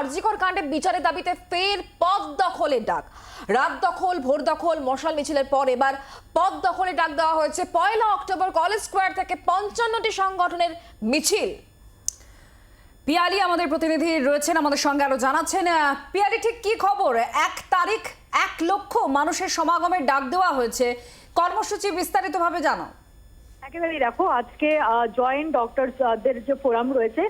আরজিকর কাণ্ডে বিচারের দাবিতে ফের পদ দখলের ডাক। রাত দখল, ভোর দখল, মশাল মিছিলের পর এবার পদ দখলের ডাক দেওয়া হয়েছে। পয়লা অক্টোবর কলেজ স্কোয়ার থেকে পঞ্চান্নটি সংগঠনের মিছিল। পিয়ালি আমাদের প্রতিনিধি রয়েছেন, আমাদের সঙ্গে আরও জানাচ্ছেন। পিয়ালি, ঠিক কি খবর? এক তারিখ এক লক্ষ মানুষের সমাগমের ডাক দেওয়া হয়েছে। কর্মসূচি বিস্তারিতভাবে জানো একেবারে দেখো, আজকে জয়েন্ট ডক্টরদের যে ফোরাম রয়েছে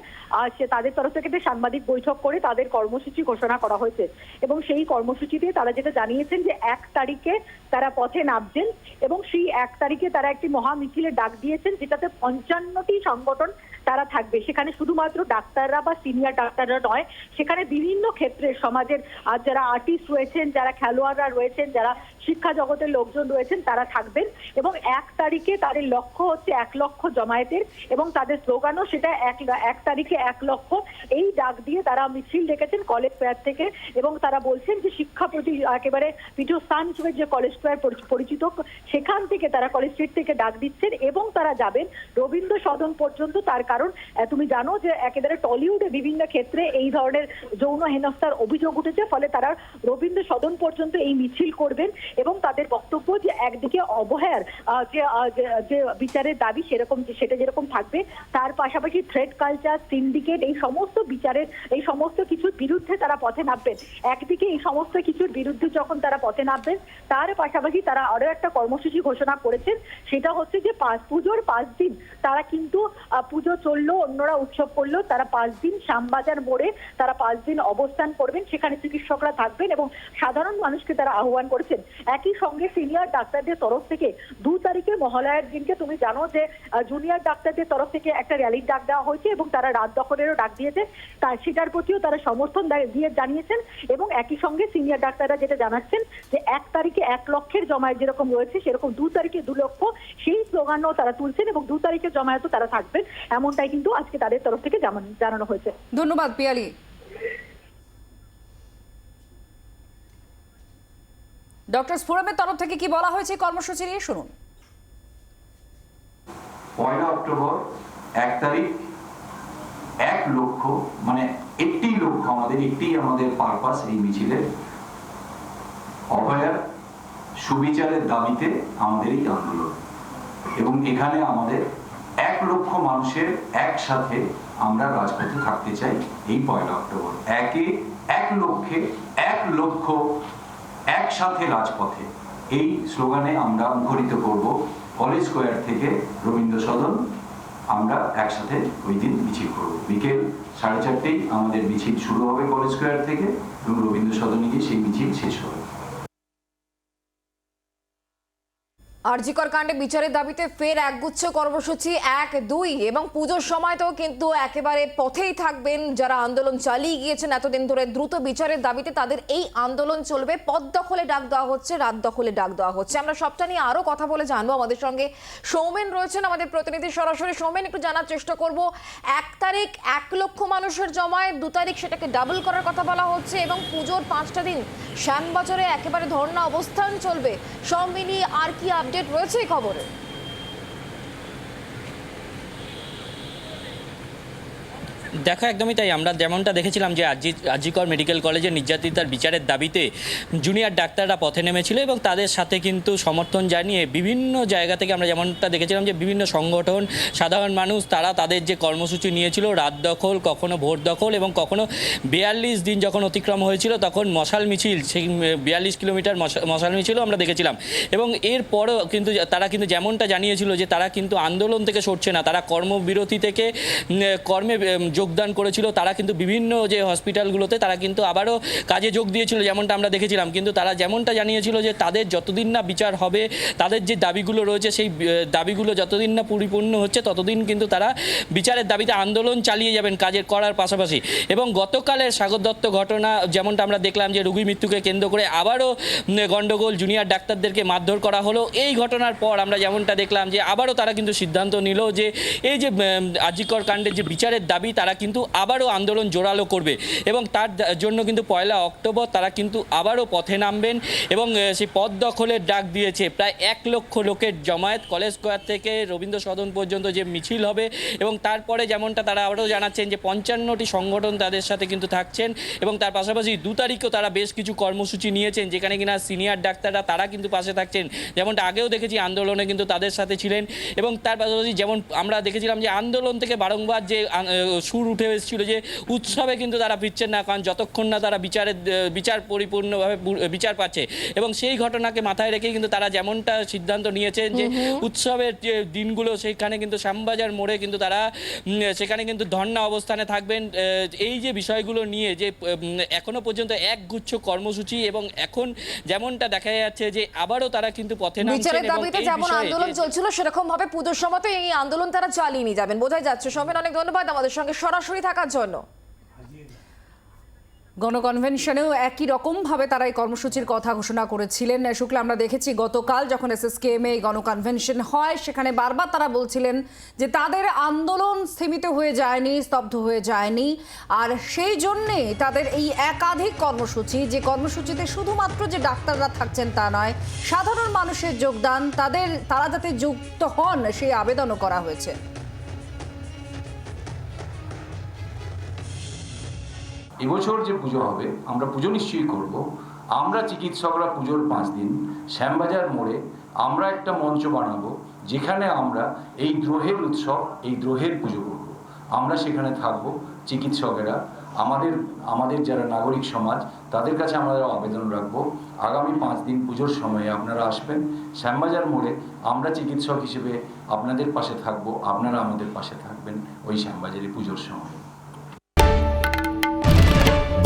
সে তাদের তরফ থেকে সাংবাদিক বৈঠক করে তাদের কর্মসূচি ঘোষণা করা হয়েছে। এবং সেই কর্মসূচিতে তারা যেটা জানিয়েছেন যে এক তারিখে তারা পথে নামছেন এবং সেই এক তারিখে তারা একটি মহা মিছিলের ডাক দিয়েছেন যেটাতে পঞ্চান্নটি সংগঠন তারা থাকবে। সেখানে শুধুমাত্র ডাক্তাররা বা সিনিয়র ডাক্তাররা নয়, সেখানে বিভিন্ন ক্ষেত্রে সমাজের যারা আর্টিস্ট রয়েছেন, যারা খেলোয়াড়রা রয়েছেন, যারা শিক্ষা জগতের লোকজন রয়েছেন, তারা থাকবেন এবং এক তারিখে তাদের লক্ষ্য হচ্ছে এক লক্ষ জমায়েতের এবং তাদের স্লোগানও সেটা এক এক তারিখে এক লক্ষ। এই ডাক দিয়ে তারা মিছিল ডেকেছেন কলেজ স্কোয়ার থেকে এবং তারা বলছেন যে শিক্ষা প্রতি একেবারে পীঠস্থান হিসেবে যে কলেজ স্কোয়ার পরিচিত, সেখান থেকে তারা কলেজ স্ট্রিট থেকে ডাক দিচ্ছেন এবং তারা যাবেন রবীন্দ্র সদন পর্যন্ত। তার কারণ তুমি জানো যে একেবারে টলিউডে বিভিন্ন ক্ষেত্রে এই ধরনের যৌন হেনস্থার অভিযোগ উঠেছে, ফলে তারা রবীন্দ্র সদন পর্যন্ত এই মিছিল করবেন এবং তাদের বক্তব্য যে একদিকে অবহেয়ার আহ, যে যে- বিচারের দাবি সেরকম সেটা যেরকম থাকবে তার পাশাপাশি থ্রেড কালচার সিন্ডিকেট এই সমস্ত বিচারের এই সমস্ত কিছুর বিরুদ্ধে তারা পথে নামবেন। একদিকে এই সমস্ত কিছুর বিরুদ্ধে যখন তারা পথে নামবেন তার পাশাপাশি তারা আরও একটা কর্মসূচি ঘোষণা করেছেন সেটা হচ্ছে যে পাঁচ পুজোর পাঁচ দিন তারা কিন্তু পুজো চলল অন্যরা উৎসব করল তারা পাঁচ দিন শ্যামবাজার মোড়ে তারা পাঁচ দিন অবস্থান করবেন সেখানে চিকিৎসকরা থাকবেন এবং সাধারণ মানুষকে তারা আহ্বান করেছেন। একই সঙ্গে সিনিয়র ডাক্তারদের তরফ থেকে দু তারিখে মহালয়ার দিনকে তুমি জানো যে জুনিয়র ডাক্তারদের তরফ থেকে একটা র্যালির ডাক দেওয়া হয়েছে এবং তারা রাত দখলেরও ডাক দিয়েছে। তার সেটার প্রতিও তারা সমর্থন দিয়ে জানিয়েছেন এবং একই সঙ্গে সিনিয়র ডাক্তাররা যেটা জানাচ্ছেন যে, এক তারিখে এক লক্ষের জমায়েত যেরকম রয়েছে, সেরকম দু তারিখে দু লক্ষ সেই স্লোগানও তারা তুলছেন এবং দু তারিখের জমায়েতও তারা থাকবেন। এমনটাই কিন্তু আজকে তাদের তরফ থেকে জানানো হয়েছে। ধন্যবাদ পিয়ালি। ডক্টর ফোরামের তরফ থেকে কি বলা হয়েছে? কর্মসূচি নিয়ে শুনুন। পয়লা অক্টোবর, এক তারিখ, এক লক্ষ মানে একটি লক্ষ্য আমাদের, একটি আমাদের পারপাস এই মিছিলের অভয়ার সুবিচারের দাবিতে আমাদের এই আন্দোলন। এবং এখানে আমাদের এক লক্ষ মানুষের একসাথে আমরা রাজপথে থাকতে চাই এই পয়লা অক্টোবর। একে এক লক্ষে এক লক্ষ একসাথে রাজপথে। এই স্লোগানে আমরা মুখরিত করব কলেজ স্কোয়ার থেকে রবীন্দ্র সদন। আমরা একসাথে ওই দিন মিছিল করব। বিকেল সাড়ে চারটেই আমাদের মিছিল শুরু হবে কলেজ স্কোয়ার থেকে এবং রবীন্দ্র সদনে গিয়ে সেই মিছিল শেষ হবে। আরজিকর কাণ্ডে বিচারের দাবিতে ফের একগুচ্ছ কর্মসূচি, এক, দুই এবং পুজোর সময় তো কিন্তু একেবারে পথেই থাকবেন যারা আন্দোলন চালিয়ে গিয়েছেন। এতদিন ধরে দ্রুত বিচারের দাবিতে তাদের এই আন্দোলন চলবে। পদ দখলে ডাক দেওয়া হচ্ছে, রাত দখলে ডাক দেওয়া হচ্ছে। আমরা সবটা নিয়ে আরও কথা বলে জানব। আমাদের সঙ্গে সৌমেন রয়েছেন, আমাদের প্রতিনিধি সরাসরি। সৌমেন, একটু জানার চেষ্টা করব। এক তারিখ, এক লক্ষ মানুষের জমায় দু তারিখ সেটাকে ডাবল করার কথা বলা হচ্ছে এবং পুজোর পাঁচটা দিন শ্যাম বছরে একেবারে ধর্ণা অবস্থান চলবে। সব মিলিয়ে আর কি আপডেট রয়েছে এই খবরে। দেখো একদমই তাই। আমরা যেমনটা দেখেছিলাম যে আজি আজিকর মেডিকেল কলেজের নির্যাতিতার বিচারের দাবিতে জুনিয়র ডাক্তাররা পথে নেমেছিল এবং তাদের সাথে কিন্তু সমর্থন জানিয়ে বিভিন্ন জায়গা থেকে আমরা যেমনটা দেখেছিলাম যে বিভিন্ন সংগঠন, সাধারণ মানুষ, তারা তাদের যে কর্মসূচি নিয়েছিল, রাত দখল, কখনো ভোট দখল এবং কখনো বিয়াল্লিশ দিন যখন অতিক্রম হয়েছিল তখন মশাল মিছিল, সেই বিয়াল্লিশ কিলোমিটার মশা- মশাল মিছিলও আমরা দেখেছিলাম। এবং এরপরও কিন্তু তারা কিন্তু যেমনটা জানিয়েছিল যে তারা কিন্তু আন্দোলন থেকে সরছে না, তারা কর্মবিরতি থেকে কর্মে যোগদান করেছিল তারা কিন্তু বিভিন্ন যে হসপিটালগুলোতে তারা কিন্তু আবারও কাজে যোগ দিয়েছিল যেমনটা আমরা দেখেছিলাম। কিন্তু তারা যেমনটা জানিয়েছিল যে তাদের যতদিন না বিচার হবে তাদের যে দাবিগুলো রয়েছে সেই দাবিগুলো যতদিন না পরিপূর্ণ হচ্ছে ততদিন কিন্তু তারা বিচারের দাবিতে আন্দোলন চালিয়ে যাবেন কাজের করার পাশাপাশি। এবং গতকালের সাগর দত্ত ঘটনা যেমনটা আমরা দেখলাম যে রুগী মৃত্যুকে কেন্দ্র করে আবারও উম, গন্ডগোল জুনিয়র ডাক্তারদেরকে মারধর করা হলো। এই ঘটনার পর আমরা যেমনটা দেখলাম যে আবারও তারা কিন্তু সিদ্ধান্ত নিল যে এই যে আজিকর কাণ্ডের যে বিচারের দাবি তারা কিন্তু আবারও আন্দোলন জোরালো করবে এবং তার জন্য কিন্তু পয়লা অক্টোবর তারা কিন্তু আবারও পথে নামবেন এবং সেই পথ দখলের ডাক দিয়েছে। প্রায় এক লক্ষ লোকের জমায়েত কলেজ স্কোয়ার থেকে রবীন্দ্র সদন পর্যন্ত যে মিছিল হবে এবং তারপরে যেমনটা তারা আবারও জানাচ্ছেন যে পঞ্চান্নটি সংগঠন তাদের সাথে কিন্তু থাকছেন এবং তার পাশাপাশি দু তারিখেও তারা বেশ কিছু কর্মসূচি নিয়েছেন যেখানে কিনা সিনিয়র ডাক্তাররা তারা কিন্তু পাশে থাকছেন। যেমনটা আগেও দেখেছি আন্দোলনে কিন্তু তাদের সাথে ছিলেন এবং তার পাশাপাশি যেমন আমরা দেখেছিলাম যে আন্দোলন থেকে বারংবার যে সুর উঠে এসেছিল যে উৎসবে কিন্তু তারা ফিরছেন না কারণ যতক্ষণ না তারা বিচারের বিচার পরিপূর্ণভাবে বিচার পাচ্ছে। এবং সেই ঘটনাকে মাথায় রেখে কিন্তু তারা যেমনটা সিদ্ধান্ত নিয়েছেন যে উৎসবের যে দিনগুলো সেখানে কিন্তু শ্যামবাজার মোড়ে কিন্তু তারা সেখানে কিন্তু ধর্ণা অবস্থানে থাকবেন। এই যে বিষয়গুলো নিয়ে যে এখনও পর্যন্ত একগুচ্ছ কর্মসূচি এবং এখন যেমনটা দেখা যাচ্ছে যে আবারও তারা কিন্তু পথে বিচারের দাবিতে যেমন আন্দোলন চলছিল সেরকম ভাবে পুজোর সময় এই আন্দোলন তারা চালিয়ে নিয়ে যাবেন। বোঝাই যাচ্ছে সোমেন অনেক ধন্যবাদ আমাদের সঙ্গে। সরাসরি থাকার জন্য। গণকনভেনশনেও একই রকমভাবে তারা এই কর্মসূচির কথা ঘোষণা করেছিলেন। শুক্লা, আমরা দেখেছি গতকাল যখন এসএসকেএম এই গণকনভেনশন হয়, সেখানে বারবার তারা বলছিলেন যে তাদের আন্দোলন স্থিমিত হয়ে যায়নি, স্তব্ধ হয়ে যায়নি। আর সেই জন্যে তাদের এই একাধিক কর্মসূচি, যে কর্মসূচিতে শুধুমাত্র যে ডাক্তাররা থাকছেন তা নয়, সাধারণ মানুষের যোগদান, তাদের, তারা যাতে যুক্ত হন, সেই আবেদনও করা হয়েছে। এবছর যে পুজো হবে, আমরা পুজো নিশ্চয়ই করব। আমরা চিকিৎসকরা পুজোর পাঁচ দিন, শ্যামবাজার মোড়ে আমরা একটা মঞ্চ বানাবো, যেখানে আমরা এই দ্রোহের উৎসব, এই দ্রোহের পুজো করব। আমরা সেখানে থাকব, চিকিৎসকেরা, আমাদের আমাদের যারা নাগরিক সমাজ, তাদের কাছে আমাদের আবেদন রাখব। আগামী পাঁচ দিন পুজোর সময়ে আপনারা আসবেন। শ্যামবাজার মোড়ে আমরা চিকিৎসক হিসেবে আপনাদের পাশে থাকব, আপনারা আমাদের পাশে থাকবেন ওই শ্যামবাজারি পুজোর সময়।